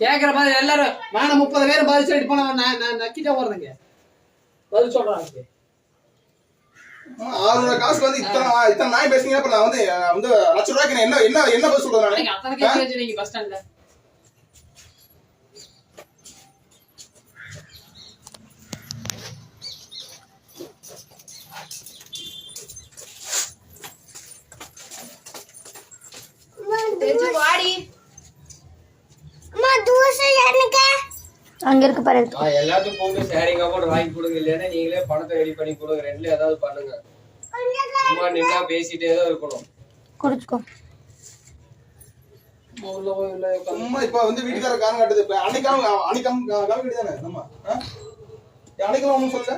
கேக்குற மாதிரி எல்லாரும் நானும் முப்பது பேர் பதில் சொல்லிட்டு போனா நான் நான் நக்கிட்ட போறதுங்க. பதில் சொல்றாங்க. ஆறுநூறு காசுக்கு வந்து இத்தனை இத்தனை நாய் பேசுனீங்க அப்ப நான் வந்து வந்து லட்ச ரூபாய்க்கு என்ன என்ன என்ன பதில் சொல்றது நானு? அங்க இருக்கு பாரு. எல்லாத்துக்கும் கூப்பிட்டு சேரிங்க போட்டு வாங்கி கொடுங்க இல்லைன்னா நீங்களே பணத்தை ரெடி பண்ணி கொடுங்க ரெண்டுல ஏதாவது பண்ணுங்க. சும்மா நின்னா பேசிட்டே தான் இருக்கணும். குடிச்சுக்கோ. சும்மா இப்ப வந்து வீட்டுக்கார காரணம் காட்டுது. இப்ப அன்னைக்காம அன்னைக்காம காம வேண்டியதானே நம்ம அன்னைக்கெல்லாம் ஒண்ணும் சொல்லல?